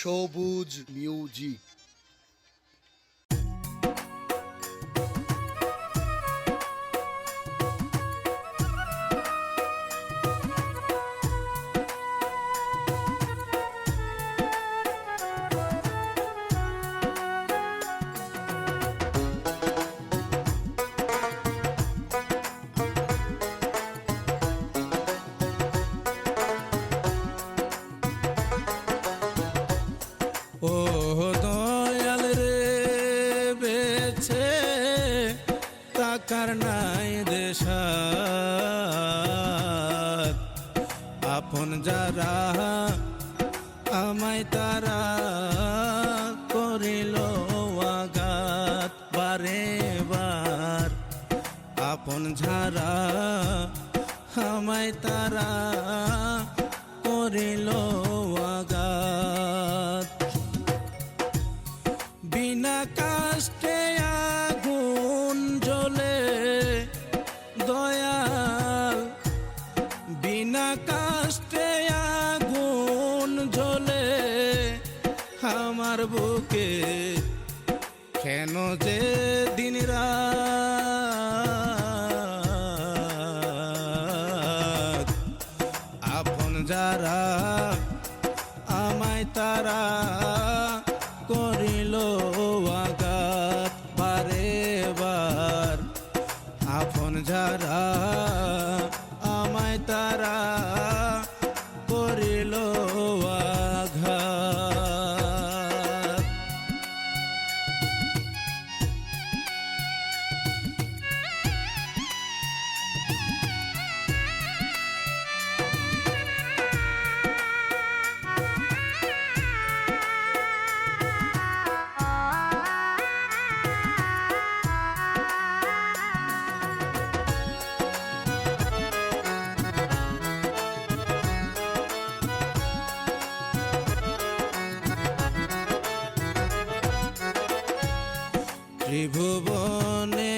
সবুজ মিউজিক। নাই দেশা আপন যারা আমায় তারা করিল আঘাত বারে বার। আপন ঝারা আমায় তারা করিল আঘাত বুকে কেন যে দিন রাত? আপন যারা আমায় তারা করিল আঘাত, বারে বার। আপন যারা আমায় তারা করিল ত্রিভুবনে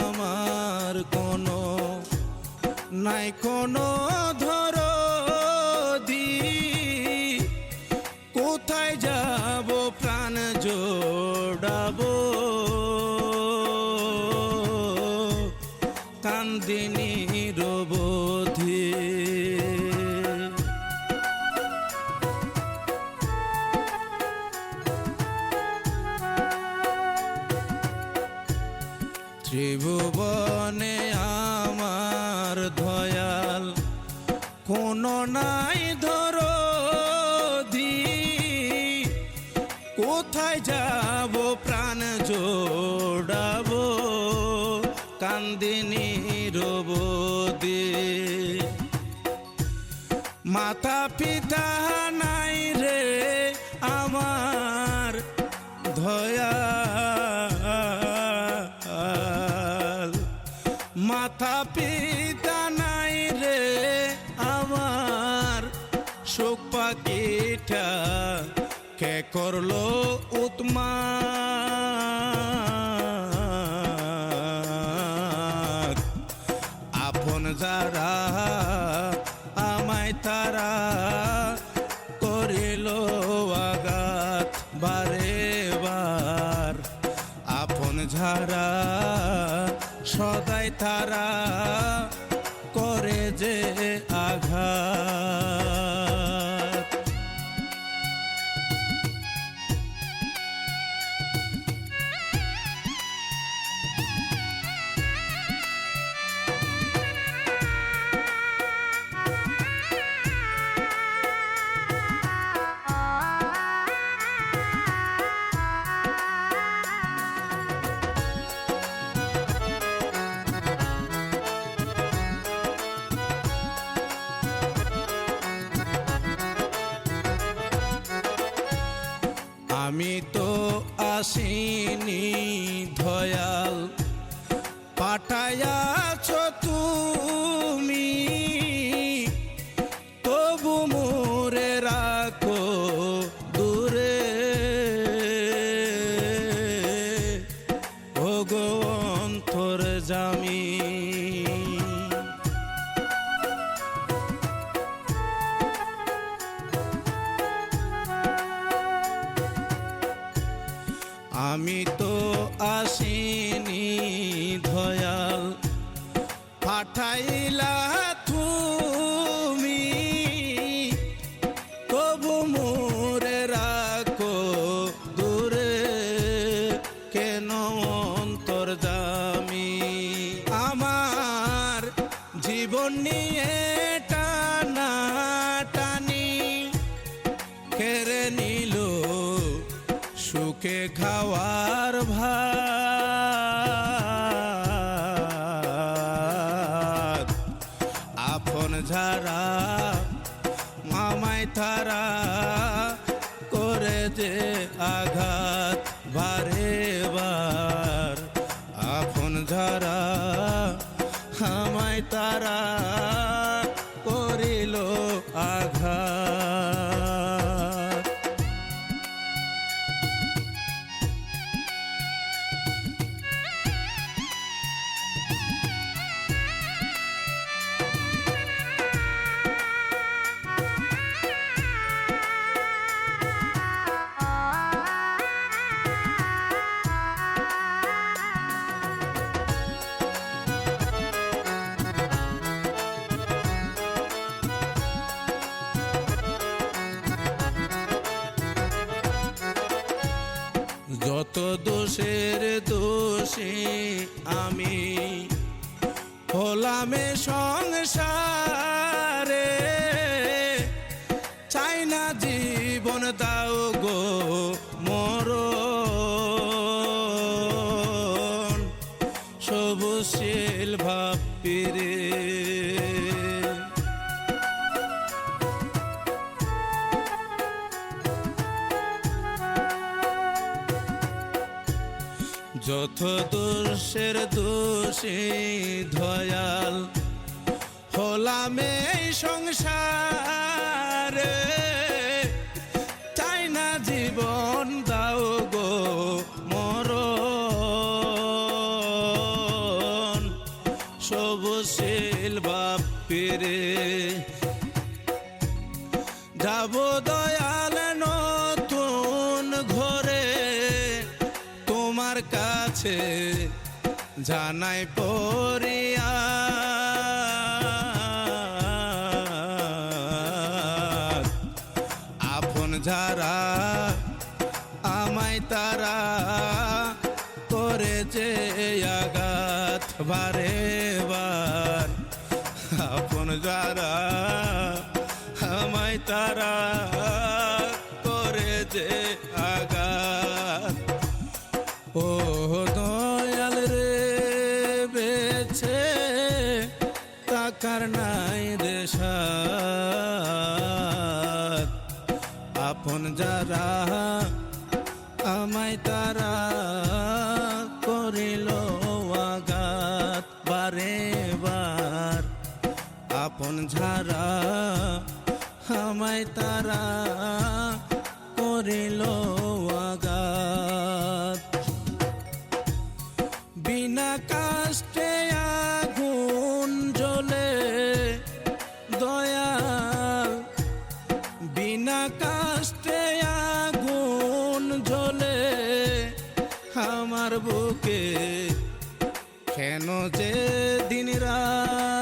আমার কোনো নাই কোনো ধর দি কোথায় যাব প্রাণ জোড়াবো? কান্দিনী রবোধি। নাই ধর কোথায় যাব প্রাণ জোড়াবো কান্দিনী রবোদে মাতা পিতা নাই রে আমার ধয়াল পাখিটা কে করল উৎমাত আপন যারা আমায় তারা করিল আঘাত বারে বার। আপন ঝাড়া সদাই তারা আসিনি। শুকে খাওয়ার ভাত। আপন ঝারা মামাই থারা করে যে আঘাত, বারে বার। আপন ঝারা আমায় তারা জীবন দাও গো মর সবুশীল ভাবিরে যত দোষের দোষী ধয়াল হলাম বাপিরে যাব দয়াল নতুন ঘরে, তোমার কাছে জানাই পড়িয়া। আপন যারা আমায় তারা করেছে আঘাত বারে বার। আপন যারা আমায় তারা করেছে আঘাত। ও দয়াল রে, বেছে তাকার নাই দেশাত। আপন যারা আমায় তারা আপন ঝারা আমায় তারা করিল আঘাত। বিনা কাষ্টে আগুন জ্বলে দয়াল। বিনা কাষ্টে আগুন জ্বলে আমার বুকে কেন যে দিন রাত